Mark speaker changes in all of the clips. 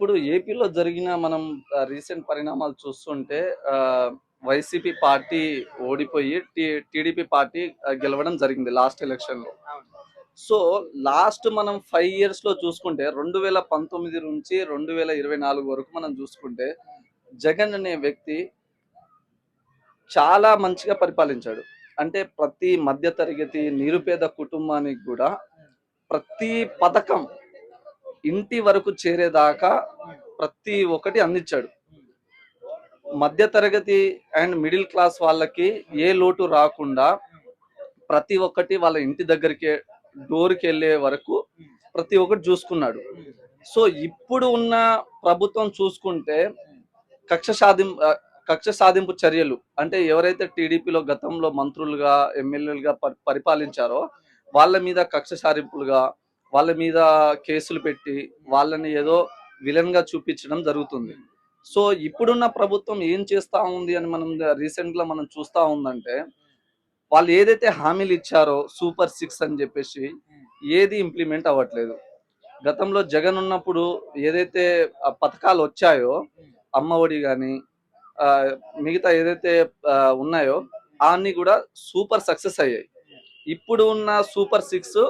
Speaker 1: ఇప్పుడు ఏపీలో జరిగిన మనం రీసెంట్ పరిణామాలు చూస్తుంటే వైసీపీ పార్టీ ఓడిపోయి టీడీపీ పార్టీ గెలవడం జరిగింది లాస్ట్ ఎలక్షన్లో సో లాస్ట్ మనం ఫైవ్ ఇయర్స్లో చూసుకుంటే రెండు వేల పంతొమ్మిది నుంచి రెండు వేల ఇరవై నాలుగు వరకు మనం చూసుకుంటే జగన్ అనే వ్యక్తి చాలా మంచిగా పరిపాలించాడు. అంటే ప్రతి మధ్యతరగతి నిరుపేద కుటుంబానికి కూడా ప్రతి పథకం ఇంటి వరకు చేరేదాకా ప్రతి ఒక్కటి అందించాడు. మధ్య తరగతి అండ్ మిడిల్ క్లాస్ వాళ్ళకి ఏ లోటు రాకుండా ప్రతి ఒక్కటి వాళ్ళ ఇంటి దగ్గరికి డోర్కి వెళ్ళే వరకు ప్రతి ఒక్కటి చూసుకున్నాడు. సో ఇప్పుడు ఉన్న ప్రభుత్వం చూసుకుంటే కక్ష సాధిం కక్ష సాధింపు చర్యలు అంటే ఎవరైతే టీడీపీలో గతంలో మంత్రులుగా ఎమ్మెల్యేలుగా పరిపాలించారో వాళ్ళ మీద కక్ష సాధింపులుగా వాళ్ళ మీద కేసులు పెట్టి వాళ్ళని ఏదో విలన్గా చూపించడం జరుగుతుంది. సో ఇప్పుడున్న ప్రభుత్వం ఏం చేస్తా ఉంది అని మనం రీసెంట్గా మనం చూస్తా ఉందంటే వాళ్ళు ఏదైతే హామీలు ఇచ్చారో సూపర్ సిక్స్ అని చెప్పేసి ఏది ఇంప్లిమెంట్ అవ్వట్లేదు. గతంలో జగన్ ఉన్నప్పుడు ఏదైతే పథకాలు వచ్చాయో అమ్మ ఒడి కానీ మిగతా ఏదైతే ఉన్నాయో అన్ని కూడా సూపర్ సక్సెస్ అయ్యాయి. ఇప్పుడు ఉన్న super six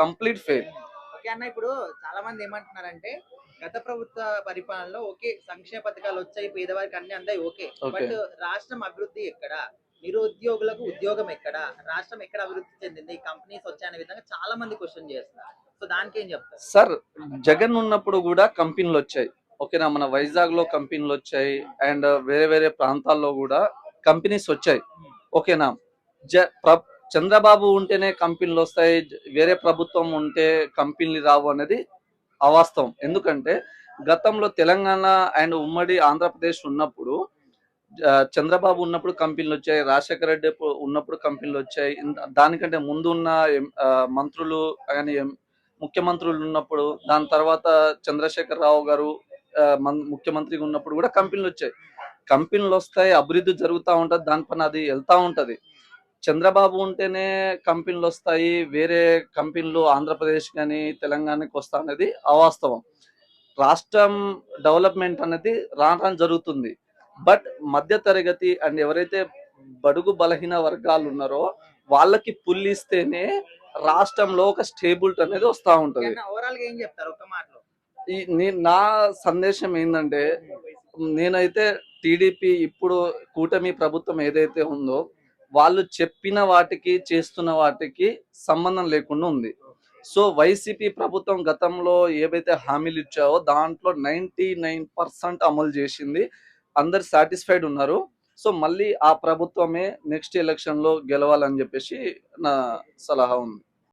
Speaker 1: complete fail.
Speaker 2: Okay అన్న ఇప్పుడు చాలా మంది ఏమంటున్నారంటే గత ప్రభుత్వ పరిపాలనలో ఓకే సంక్షేమ పథకాలు వచ్చాయి పేదవారికి అన్ని అందాయి ఓకే. బట్ రాష్ట్రం అభివృద్ధి ఎక్కడ? నిరుద్యోగులకు ఉద్యోగం ఎక్కడ? రాష్ట్రం ఎక్కడ అభివృద్ధి చెందింది? కంపెనీస్ వచ్చాయనే విధంగా చాలా మంది క్వశ్చన్ చేస్తున్నారు. సో దానికి ఏం చెప్తారు?
Speaker 1: సార్ జగన్ ఉన్నప్పుడు కూడా కంపెనీలు వచ్చాయి. ఓకేనా మన వైజాగ్లో కంపెనీలు వచ్చాయి. అండ్ వేరే వేరే ప్రాంతాల్లో కూడా కంపెనీస్ వచ్చాయి. ఓకేనా జ చంద్రబాబు ఉంటేనే కంపెనీలు వస్తాయి వేరే ప్రభుత్వం ఉంటే కంపెనీలు రావు అనేది అవాస్తవం. ఎందుకంటే గతంలో తెలంగాణ అండ్ ఉమ్మడి ఆంధ్రప్రదేశ్ ఉన్నప్పుడు చంద్రబాబు ఉన్నప్పుడు కంపెనీలు వచ్చాయి రాజశేఖర రెడ్డి ఉన్నప్పుడు కంపెనీలు వచ్చాయి. దానికంటే ముందు ఉన్న ఆ, మంత్రులు కానీ ముఖ్యమంత్రులు ఉన్నప్పుడు దాని తర్వాత చంద్రశేఖర్ రావు గారు ముఖ్యమంత్రిగా ఉన్నప్పుడు కూడా కంపెనీలు వచ్చాయి. కంపెనీలు వస్తాయి అభివృద్ధి జరుగుతూ ఉంటది దానిపైన అది వెళ్తా ఉంటది. చంద్రబాబు ఉంటేనే కంపెనీలు వస్తాయి వేరే కంపెనీలు ఆంధ్రప్రదేశ్ కానీ తెలంగాణకి వస్తా అనేది అవాస్తవం. రాష్ట్రం డెవలప్మెంట్ అనేది రావడం జరుగుతుంది. బట్ మధ్య తరగతి అండ్ ఎవరైతే బడుగు బలహీన వర్గాలు ఉన్నారో వాళ్ళకి పుల్లిస్తేనే రాష్ట్రంలో ఒక స్టేబుల్టీ అనేది వస్తూ ఉంటది. ఈ నా సందేశం ఏంటంటే నేనైతే టీడీపీ ఇప్పుడు కూటమి ప్రభుత్వం ఏదైతే ఉందో వాళ్ళు చెప్పిన వాటికి చేస్తున్న వాటికి సంబంధం లేకుండా ఉంది. సో వైసీపీ ప్రభుత్వం గతంలో ఏవైతే హామీలు ఇచ్చావో దాంట్లో నైన్టీ నైన్ పర్సెంట్ అమలు చేసింది. అందరు సాటిస్ఫైడ్ ఉన్నారు. సో మళ్ళీ ఆ ప్రభుత్వమే నెక్స్ట్ ఎలక్షన్లో గెలవాలని చెప్పేసి నా సలహా ఉంది.